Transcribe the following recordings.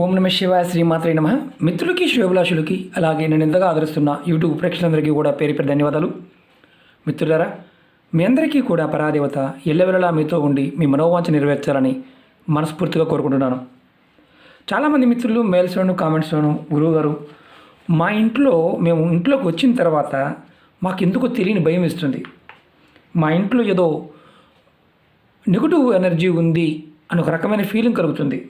ఓం నమ శివాయ శ్రీమాత్రే నమ. మిత్రులకి శ్రేభిలాషులకి అలాగే నేను ఎంతగా ఆదరిస్తున్న యూట్యూబ్ ప్రేక్షకులందరికీ కూడా పేరు పేరు ధన్యవాదాలు. మిత్రులారా మీ అందరికీ కూడా పరాదేవత ఎల్లవెల్లలా మీతో ఉండి మీ మనోవాంఛ నెరవేర్చాలని మనస్ఫూర్తిగా కోరుకుంటున్నాను. చాలామంది మిత్రులు మెయిల్స్లోను కామెంట్స్లోను గురువుగారు మా ఇంట్లో మేము ఇంట్లోకి వచ్చిన తర్వాత మాకు ఎందుకో తెలియని భయం ఇస్తుంది మా ఇంట్లో ఏదో నెగటివ్ ఎనర్జీ ఉంది అని ఒక రకమైన ఫీలింగ్ కలుగుతుంది.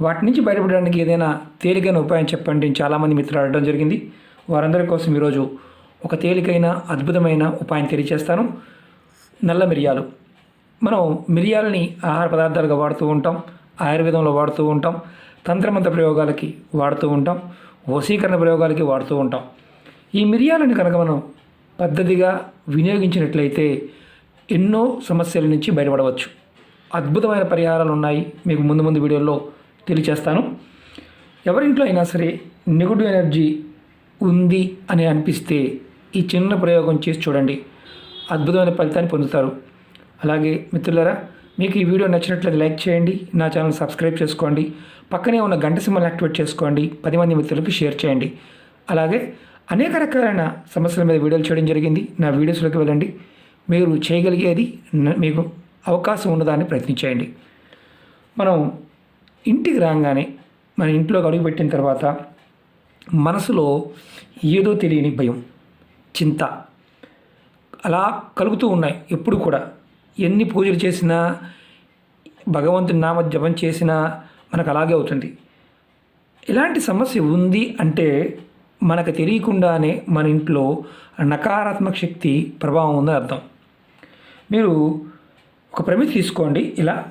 వాటి నుంచి బయటపడడానికి ఏదైనా తేలికైన ఉపాయం చెప్పండి చాలామంది మిత్రులు అడగడం జరిగింది. వారందరి కోసం ఈరోజు ఒక తేలికైన అద్భుతమైన ఉపాయం తెలియజేస్తాను. నల్ల మిరియాలు. మనం మిరియాలని ఆహార పదార్థాలుగా వాడుతూ ఉంటాం. ఆయుర్వేదంలో వాడుతూ ఉంటాం. తంత్రమంత్ర ప్రయోగాలకి వాడుతూ ఉంటాం. వశీకరణ ప్రయోగాలకి వాడుతూ ఉంటాం. ఈ మిరియాలను కనుక మనం పద్ధతిగా వినియోగించినట్లయితే ఎన్నో సమస్యల నుంచి బయటపడవచ్చు. అద్భుతమైన పరిహారాలు ఉన్నాయి. మీకు ముందు ముందు వీడియోలో తెలియచేస్తాను. ఎవరింట్లో అయినా సరే నెగిటివ్ ఎనర్జీ ఉంది అని అనిపిస్తే ఈ చిన్న ప్రయోగం చేసి చూడండి. అద్భుతమైన ఫలితాన్ని పొందుతారు. అలాగే మిత్రులారా మీకు ఈ వీడియో నచ్చినట్లయితే లైక్ చేయండి నా ఛానల్ సబ్స్క్రైబ్ చేసుకోండి పక్కనే ఉన్న గంట సింబల్ యాక్టివేట్ చేసుకోండి పది మంది మిత్రులకు షేర్ చేయండి. అలాగే అనేక రకాలైన సమస్యల మీద వీడియోలు చేయడం జరిగింది. నా వీడియోస్లోకి వెళ్ళండి. మీరు చేయగలిగేది మీకు అవకాశం ఉన్నదాన్ని ప్రయత్నించేయండి. మనం ఇంటికి రాగానే మన ఇంట్లోకి అడుగుపెట్టిన తర్వాత మనసులో ఏదో తెలియని భయం చింత అలా కలుగుతూ ఉన్నాయి ఎప్పుడు కూడా. ఎన్ని పూజలు చేసినా భగవంతుని నామ జపం చేసినా మనకు అలాగే అవుతుంది. ఇలాంటి సమస్య ఉంది అంటే మనకు తెలియకుండానే మన ఇంట్లో నకారాత్మక శక్తి ప్రభావం ఉందని అర్థం. మీరు ఒక ప్రమితి తీసుకోండి ఇలా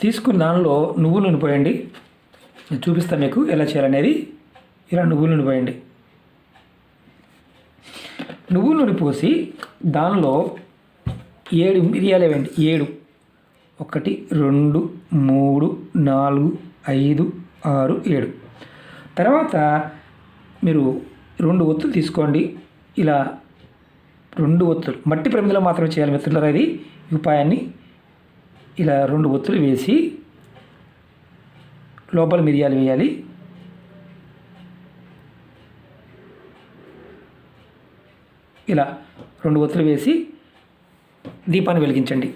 తీసుకున్న దానిలో నువ్వులు నూనె పోయండి. నేను చూపిస్తాను మీకు ఎలా చేయాలనేది. ఇలా నువ్వులు నూనె పోయండి. నువ్వులు నూనె పోసి దానిలో ఏడు మిరియాలు వేయండి. ఏడు. ఒకటి రెండు మూడు నాలుగు ఐదు ఆరు ఏడు. తర్వాత మీరు రెండు ఒత్తులు తీసుకోండి. ఇలా రెండు ఒత్తులు. మట్టి ప్రమిదలో మాత్రమే చేయాలి మిత్రులారా ఇది. ఉపాయాన్ని ఇలా రెండు ఒత్తులు వేసి లోపల మిరియాలు వేయాలి. ఇలా రెండు ఒత్తులు వేసి దీపాన్ని వెలిగించండి.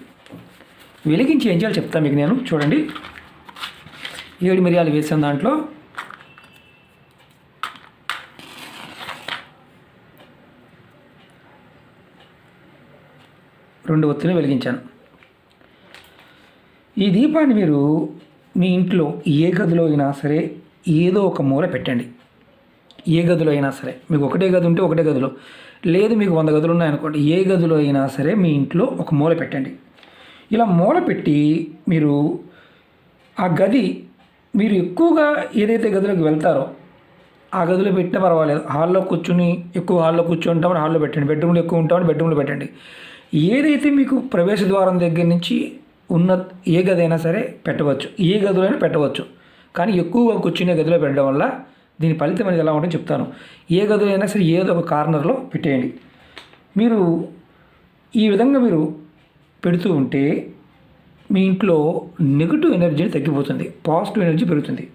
వెలిగించి ఏం చేయాలి చెప్తాను మీకు నేను చూడండి. ఏడు మిరియాలు వేసిన దాంట్లో రెండు ఒత్తులు వెలిగించాను. ఈ దీపాన్ని మీరు మీ ఇంట్లో ఏ గదిలో అయినా సరే ఏదో ఒక మూల పెట్టండి. ఏ గదిలో అయినా సరే. మీకు ఒకటే గది ఉంటే ఒకటే గదిలో. లేదు మీకు వంద గదులు ఉన్నాయనుకోండి ఏ గదిలో అయినా సరే మీ ఇంట్లో ఒక మూల పెట్టండి. ఇలా మూల పెట్టి మీరు ఆ గది మీరు ఎక్కువగా ఏదైతే గదిలోకి వెళ్తారో ఆ గదిలో పెట్టినా పర్వాలేదు. హాల్లో కూర్చుని ఎక్కువ హాల్లో కూర్చుంటామని హాల్లో పెట్టండి. బెడ్రూమ్లో ఎక్కువ ఉంటామని బెడ్రూమ్లో పెట్టండి. ఏదైతే మీకు ప్రవేశ ద్వారం దగ్గర నుంచి ఉన్న ఏ గది అయినా సరే పెట్టవచ్చు. ఏ గదిలో అయినా పెట్టవచ్చు. కానీ ఎక్కువగా కూర్చునే గదిలో పెట్టడం వల్ల దీని ఫలితం అనేది ఎలా ఉంటుందో చెప్తాను. ఏ గదిలో అయినా సరే ఏదో ఒక కార్నర్లో పెట్టేయండి. మీరు ఈ విధంగా మీరు పెడుతూ ఉంటే మీ ఇంట్లో నెగిటివ్ ఎనర్జీ తగ్గిపోతుంది. పాజిటివ్ ఎనర్జీ పెరుగుతుంది.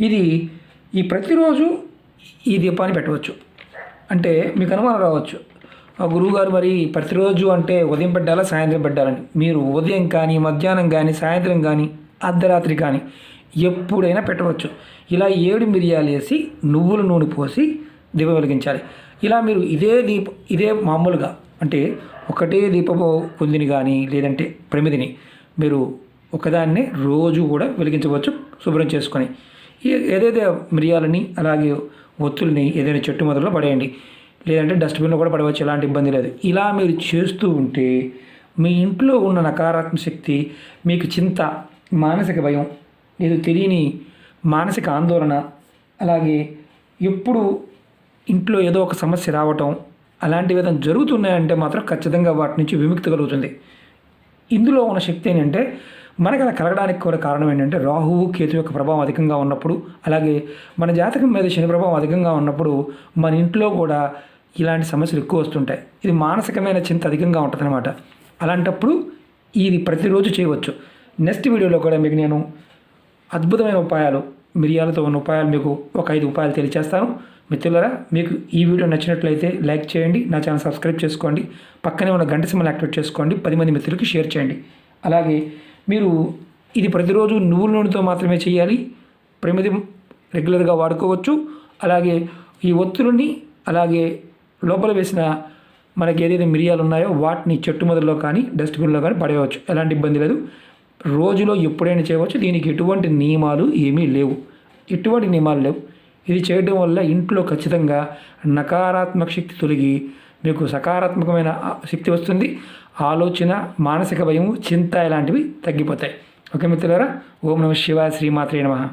ఇది ఈ ప్రతిరోజు ఈ దీపాన్ని పెట్టవచ్చు. అంటే మీకు అనుమానం రావచ్చు. గురువుగారు మరి ప్రతిరోజు అంటే ఉదయం పెట్టాలా సాయంత్రం పెట్టాలని మీరు ఉదయం కానీ మధ్యాహ్నం కానీ సాయంత్రం కానీ అర్ధరాత్రి కానీ ఎప్పుడైనా పెట్టవచ్చు. ఇలా ఏడు మిరియాలు వేసి నువ్వుల నూనె పోసి దీపం వెలిగించాలి. ఇలా మీరు ఇదే దీప ఇదే మామూలుగా అంటే ఒకటే దీపపు కుందిని కానీ లేదంటే ప్రమిదిని మీరు ఒకదాన్నే రోజు కూడా వెలిగించవచ్చు శుభ్రం చేసుకొని. ఏ- ఏదైతే మిరియాలని అలాగే ఒత్తుల్ని ఏదైనా చెట్టు మొదల్లో పడేయండి. లేదంటే డస్ట్బిన్లో కూడా పడవచ్చు ఎలాంటి ఇబ్బంది లేదు. ఇలా మీరు చేస్తూ ఉంటే మీ ఇంట్లో ఉన్న నకారాత్మక శక్తి మీకు చింత మానసిక భయం లేదు తెలియని మానసిక ఆందోళన అలాగే ఎప్పుడు ఇంట్లో ఏదో ఒక సమస్య రావటం అలాంటివి ఏదైనా జరుగుతున్నాయంటే మాత్రం ఖచ్చితంగా వాటి నుంచి విముక్తి కలుగుతుంది. ఇందులో ఉన్న శక్తి ఏంటంటే మనకి అలా కలగడానికి కూడా కారణం ఏంటంటే రాహువు కేతు యొక్క ప్రభావం అధికంగా ఉన్నప్పుడు అలాగే మన జాతకం మీద శని ప్రభావం అధికంగా ఉన్నప్పుడు మన ఇంట్లో కూడా ఇలాంటి సమస్యలు ఎక్కువ వస్తుంటాయి. ఇది మానసికమైన చింత అధికంగా ఉంటుందన్నమాట. అలాంటప్పుడు ఇది ప్రతిరోజు చేయవచ్చు. నెక్స్ట్ వీడియోలో కూడా మీకు నేను అద్భుతమైన ఉపాయాలు మిరియాలతో ఉన్న ఉపాయాలు మీకు ఒక ఐదు ఉపాయాలు తెలియచేస్తాను. మిత్రులరా మీకు ఈ వీడియో నచ్చినట్లయితే లైక్ చేయండి నా ఛానల్ సబ్స్క్రైబ్ చేసుకోండి పక్కనే ఉన్న గంట సింబల్ యాక్టివేట్ చేసుకోండి పది మంది మిత్రులకి షేర్ చేయండి. అలాగే మీరు ఇది ప్రతిరోజు నువ్వుల నూనెతో మాత్రమే చేయాలి. ప్రమిది రెగ్యులర్గా వాడుకోవచ్చు. అలాగే ఈ ఒత్తులని అలాగే లోపల వేసిన మనకి ఏదైతే మిరియాలు ఉన్నాయో వాటిని చెట్టు మొదల్లో కానీ డస్ట్బిన్లో కానీ పడేయవచ్చు. ఎలాంటి ఇబ్బంది లేదు. రోజులో ఎప్పుడైనా చేయవచ్చు. దీనికి ఎటువంటి నియమాలు ఏమీ లేవు. ఎటువంటి నియమాలు లేవు. ఇది చేయడం వల్ల ఇంట్లో ఖచ్చితంగా నకారాత్మక శక్తి తొలగి మీకు సకారాత్మకమైన శక్తి వస్తుంది. ఆలోచన మానసిక భయం చింత ఇలాంటివి తగ్గిపోతాయి. ఓకే మిత్రులారా? ఓం నమ శివ శ్రీమాత్రే నమ.